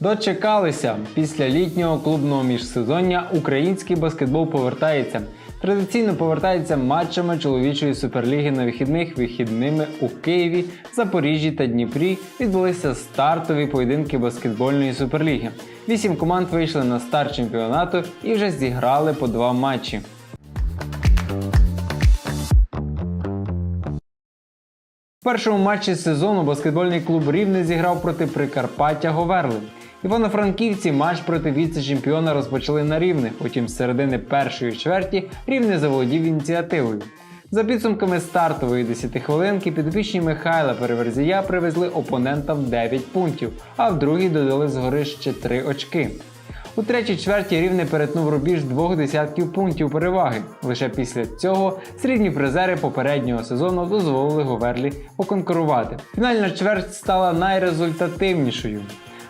Дочекалися після літнього клубного міжсезоння український баскетбол повертається. Традиційно повертається матчами чоловічої суперліги на вихідних. Вихідними у Києві, Запоріжжі та Дніпрі відбулися стартові поєдинки баскетбольної суперліги. Вісім команд вийшли на старт чемпіонату і вже зіграли по два матчі. Першому матчі сезону баскетбольний клуб Рівне зіграв проти Прикарпаття Говерли. Івано-Франківці матч проти віце-чемпіона розпочали на рівних, утім з середини першої чверті рівне заволодів ініціативою. За підсумками стартової 10 хвилинки підопічні Михайла Переверзія привезли опонентам 9 пунктів, а в другій додали згори ще 3 очки. У третій чверті рівне перетнув рубіж двох десятків пунктів переваги. Лише після цього срібні призери попереднього сезону дозволили Говерлі поконкурувати. Фінальна чверть стала найрезультативнішою.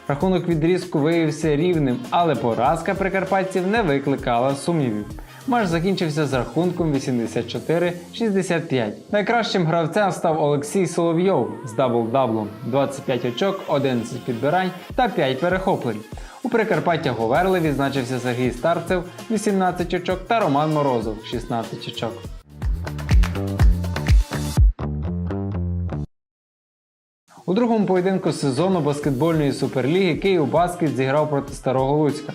Рахунок відрізку виявився рівним, але поразка прикарпатців не викликала сумнівів. Матч закінчився з рахунком 84-65. Найкращим гравцем став Олексій Соловйов з дабл-даблом 25 очок, 11 підбирань та 5 перехоплень. У Прикарпаття Говерли відзначився Сергій Старцев 18 очок та Роман Морозов 16 очок. У другому поєдинку сезону баскетбольної суперліги Київ Баскет зіграв проти Старого Луцька.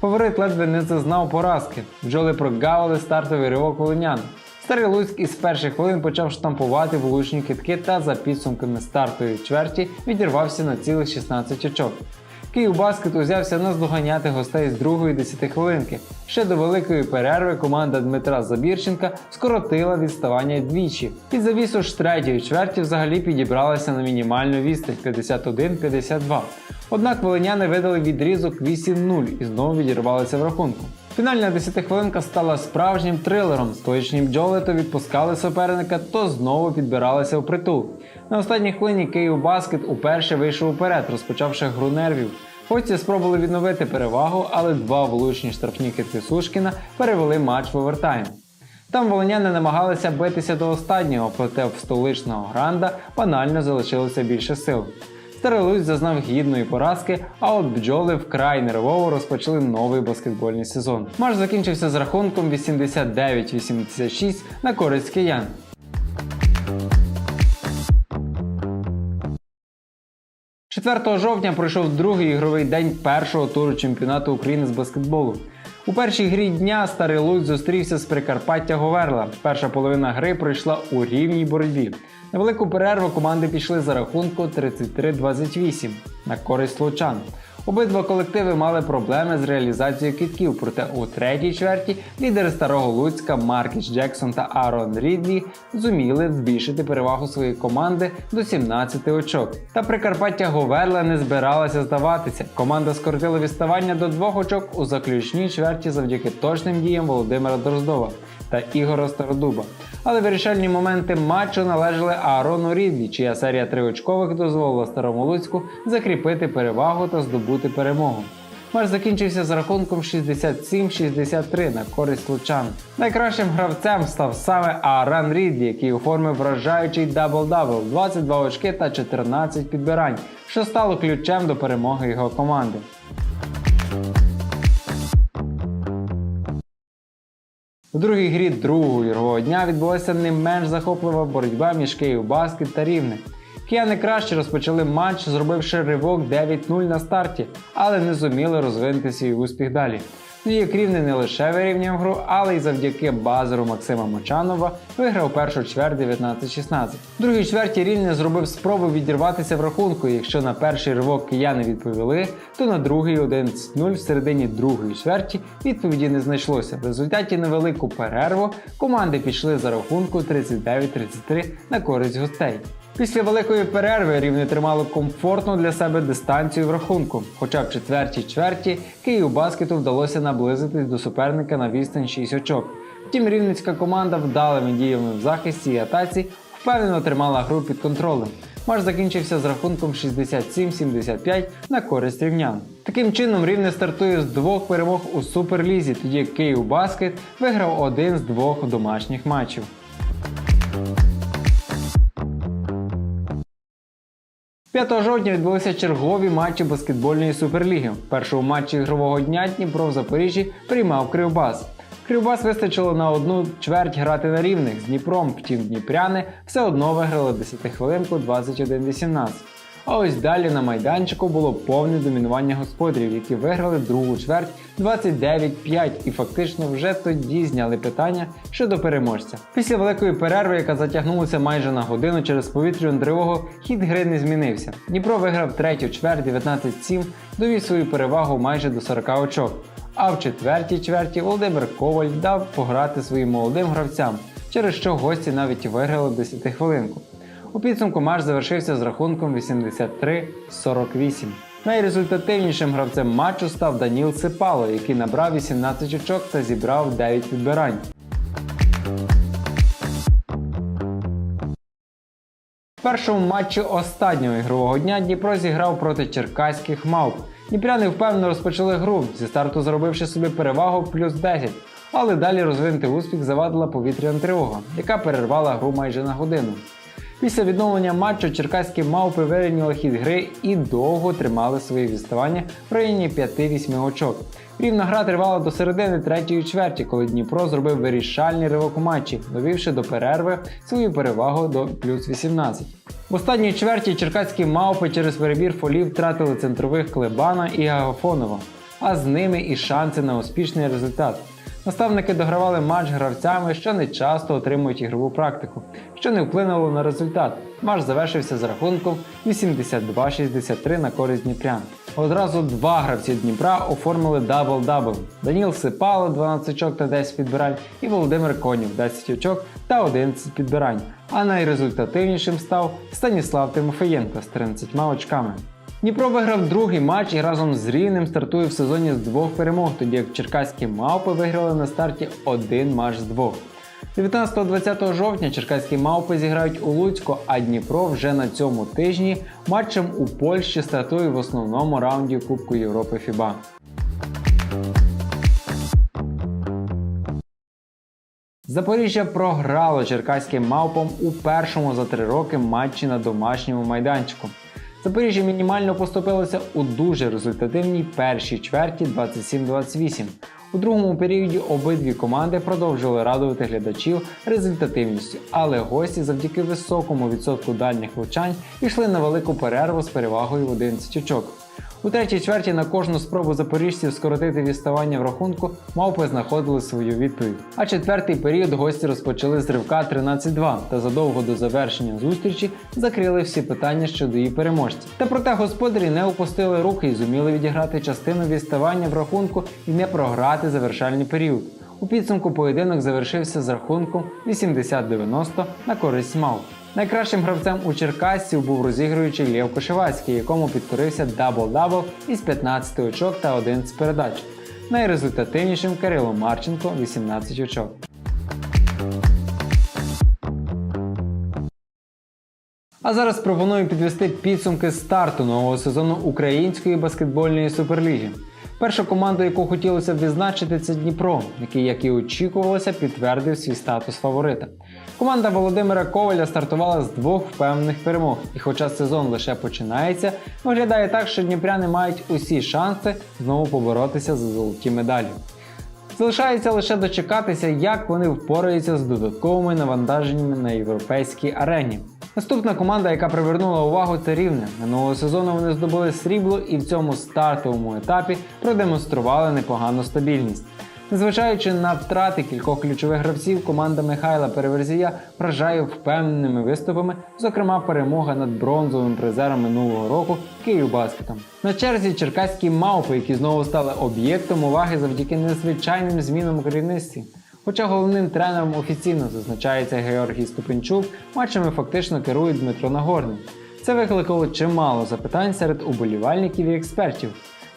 Фаворит ледве не зазнав поразки. Бджоли прогавили стартовий ривок волинян. Старий Луцьк із перших хвилин почав штампувати влучні китки та за підсумками стартової чверті відірвався на цілих 16 очок. Київ Баскет узявся наздоганяти гостей з другої 10 хвилинки. Ще до великої перерви команда Дмитра Забірченка скоротила відставання двічі. Під завісу ж третьої чверті взагалі підібралася на мінімальну відстань 51-52. Однак волиняни видали відрізок 8-0 і знову відірвалися в рахунку. Фінальна 10 хвилинка стала справжнім трилером. Стоячні бджоли то відпускали суперника, то знову підбиралися в притул. На останній хвилині Київ Баскет уперше вийшов уперед, розпочавши гру нервів. Гості спробували відновити перевагу, але два влучні штрафні китки Сушкіна перевели матч в овертайм. Там волиняни намагалися битися до останнього, проте в столичного гранда банально залишилося більше сил. Старий Луць зазнав гідної поразки, а от бджоли вкрай нервово розпочали новий баскетбольний сезон. Матч закінчився з рахунком 89-86 на користь киян. – 4 жовтня пройшов другий ігровий день першого туру чемпіонату України з баскетболу. У першій грі дня Старий Луць зустрівся з Прикарпаття Говерла. Перша половина гри пройшла у рівній боротьбі. На велику перерву команди пішли за рахунку 33-28 на користь лучан. Обидва колективи мали проблеми з реалізацією китків, проте у третій чверті лідери старого Луцька Маркіс Джексон та Арон Рідлі зуміли збільшити перевагу своєї команди до 17 очок. Та Прикарпаття Говерла не збиралася здаватися. Команда скоротила відставання до двох очок у заключній чверті завдяки точним діям Володимира Дроздова та Ігора Стародуба. Але вирішальні моменти матчу належали Аарону Рідлі, чия серія триочкових дозволила старому Луцьку закріпити перевагу та здобути перемогу. Матч закінчився з рахунком 67-63 на користь лучан. Найкращим гравцем став саме Аарон Рідлі, який оформив вражаючий дабл-дабл 22 очки та 14 підбирань, що стало ключем до перемоги його команди. У другій грі другого ігрового дня відбулася не менш захоплива боротьба між Київ Баскет та Рівне. Кияни краще розпочали матч, зробивши ривок 9-0 на старті, але не зуміли розвинути свій успіх далі. Тоді як Рівне не лише вирівняв гру, але й завдяки базеру Максима Мочанова виграв першу чверть 19-16. В другій чверті Рівне зробив спробу відірватися в рахунку. Якщо на перший ривок кияни відповіли, то на другий 11-0 в середині другої чверті відповіді не знайшлося. В результаті невелику перерву команди пішли за рахунку 39-33 на користь гостей. Після великої перерви рівне тримало комфортну для себе дистанцію в рахунку. Хоча в четвертій чверті Київ баскету вдалося наблизитись до суперника на відстань 6 очок. Втім, рівненська команда вдалими діями в захисті і атаці впевнено тримала гру під контролем. Матч закінчився з рахунком 67-75 на користь рівнян. Таким чином, рівне стартує з двох перемог у суперлізі, тоді як Київ Баскет виграв один з двох домашніх матчів. 5 жовтня відбулися чергові матчі баскетбольної суперліги. В першому матчі ігрового дня Дніпро в Запоріжжі приймав Кривбас. Кривбас вистачило на одну чверть грати на рівних з Дніпром, втім Дніпряни все одно виграли 10 хвилинку 21-18. А ось далі на майданчику було повне домінування господарів, які виграли другу чверть 29-5 і фактично вже тоді зняли питання щодо переможця. Після великої перерви, яка затягнулася майже на годину через повітряну тривогу, хід гри не змінився. Дніпро виграв третю чверть 19-7, довів свою перевагу майже до 40 очок. А в четвертій чверті Володимир Коваль дав пограти своїм молодим гравцям, через що гості навіть виграли 10 хвилинку. У підсумку матч завершився з рахунком 83-48. Найрезультативнішим гравцем матчу став Даніл Сипало, який набрав 18 очок та зібрав 9 підбирань. В першому матчі останнього ігрового дня Дніпро зіграв проти черкаських мавп. Дніпряни впевнено розпочали гру, зі старту заробивши собі перевагу плюс 10. Але далі розвинути успіх завадила повітряна тривога, яка перервала гру майже на годину. Після відновлення матчу черкаські мавпи вирівняли хід гри і довго тримали свої відставання в районі 5-8 очок. Рівна гра тривала до середини третьої чверті, коли Дніпро зробив вирішальний ривок у матчі, довівши до перерви свою перевагу до плюс 18. В останній чверті черкаські мавпи через перебір фолів втратили центрових Клебана і Агафонова, а з ними і шанси на успішний результат. Наставники догравали матч гравцями, що не часто отримують ігрову практику, що не вплинуло на результат. Матч завершився з рахунком 82-63 на користь Дніпрян. Одразу два гравці Дніпра оформили дабл-дабл. Даніл Сипало 12 очок та 10 підбирань і Володимир Конів 10 очок та 11 підбирань. А найрезультативнішим став Станіслав Тимофієнко з 13 очками. Дніпро виграв другий матч і разом з Рівнем стартує в сезоні з двох перемог, тоді як черкаські мавпи виграли на старті один матч з двох. 19-20 жовтня черкаські мавпи зіграють у Луцьку, а Дніпро вже на цьому тижні матчем у Польщі стартує в основному раунді Кубку Європи ФІБА. Запоріжжя програло черкаським мавпам у першому за три роки матчі на домашньому майданчику. Запоріжжя мінімально поступилося у дуже результативній першій чверті 27-28. У другому періоді обидві команди продовжили радувати глядачів результативністю, але гості завдяки високому відсотку дальніх влучань йшли на велику перерву з перевагою в 11 очок. У третій чверті на кожну спробу запоріжців скоротити відставання в рахунку мавпи знаходили свою відповідь. А четвертий період гості розпочали з ривка 13-2 та задовго до завершення зустрічі закрили всі питання щодо її переможців. Та проте господарі не опустили руки і зуміли відіграти частину відставання в рахунку і не програти завершальний період. У підсумку поєдинок завершився з рахунком 80-90 на користь мавп. Найкращим гравцем у Черкасців був розігруючий Лєв Кошевацький, якому підкорився дабл-дабл із 15 очок та 11 передач. Найрезультативнішим Кирило Марченко 18 очок. А зараз пропоную підвести підсумки старту нового сезону Української баскетбольної суперліги. Перша команда, яку хотілося б відзначити, це Дніпро, який, як і очікувалося, підтвердив свій статус фаворита. Команда Володимира Коваля стартувала з двох впевнених перемог, і хоча сезон лише починається, виглядає так, що дніпряни мають усі шанси знову поборотися за золоті медалі. Залишається лише дочекатися, як вони впораються з додатковими навантаженнями на європейській арені. Наступна команда, яка привернула увагу, це рівне. Минулого сезону вони здобули срібло і в цьому стартовому етапі продемонстрували непогану стабільність. Незважаючи на втрати кількох ключових гравців, команда Михайла Переверзія вражає впевненими виступами, зокрема перемога над бронзовим призером минулого року Київбаскетом. На черзі черкаські мавпи, які знову стали об'єктом уваги завдяки незвичайним змінам керівництві. Хоча головним тренером офіційно зазначається Георгій Ступенчук, матчами фактично керує Дмитро Нагорний. Це викликало чимало запитань серед уболівальників і експертів.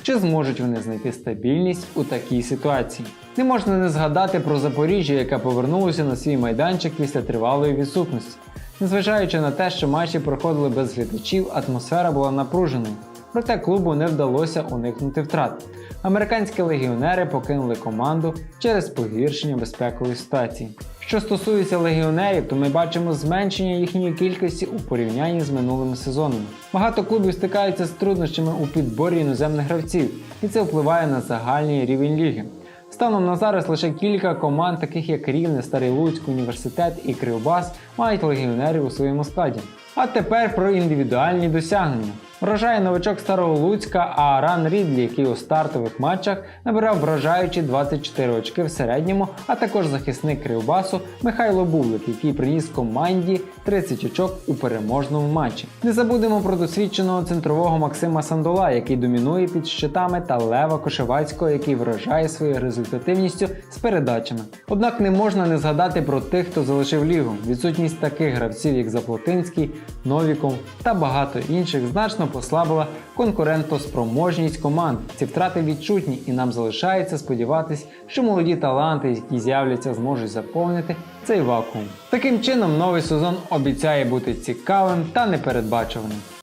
Чи зможуть вони знайти стабільність у такій ситуації? Не можна не згадати про Запоріжжя, яке повернулося на свій майданчик після тривалої відсутності. Незважаючи на те, що матчі проходили без глядачів, атмосфера була напруженою. Проте клубу не вдалося уникнути втрат. Американські легіонери покинули команду через погіршення безпекової ситуації. Що стосується легіонерів, то ми бачимо зменшення їхньої кількості у порівнянні з минулими сезонами. Багато клубів стикаються з труднощами у підборі іноземних гравців, і це впливає на загальний рівень ліги. Станом на зараз лише кілька команд, таких як Рівне, Старий Луцьк, Університет і Кривбас, мають легіонерів у своєму складі. А тепер про індивідуальні досягнення. Вражає новачок Старого Луцька Ааран Рідлі, який у стартових матчах набирав вражаючі 24 очки в середньому, а також захисник Кривбасу Михайло Бублик, який приніс команді 30 очок у переможному матчі. Не забудемо про досвідченого центрового Максима Сандола, який домінує під щитами, та Лева Кошевацького, який вражає своєю результативністю з передачами. Однак не можна не згадати про тих, хто залишив лігу. Відсутність таких гравців, як Заплотинський, Новіков та багато інших значно послабила конкурентоспроможність команд. Ці втрати відчутні, і нам залишається сподіватись, що молоді таланти, які з'являться, зможуть заповнити цей вакуум. Таким чином, новий сезон обіцяє бути цікавим та непередбачуваним.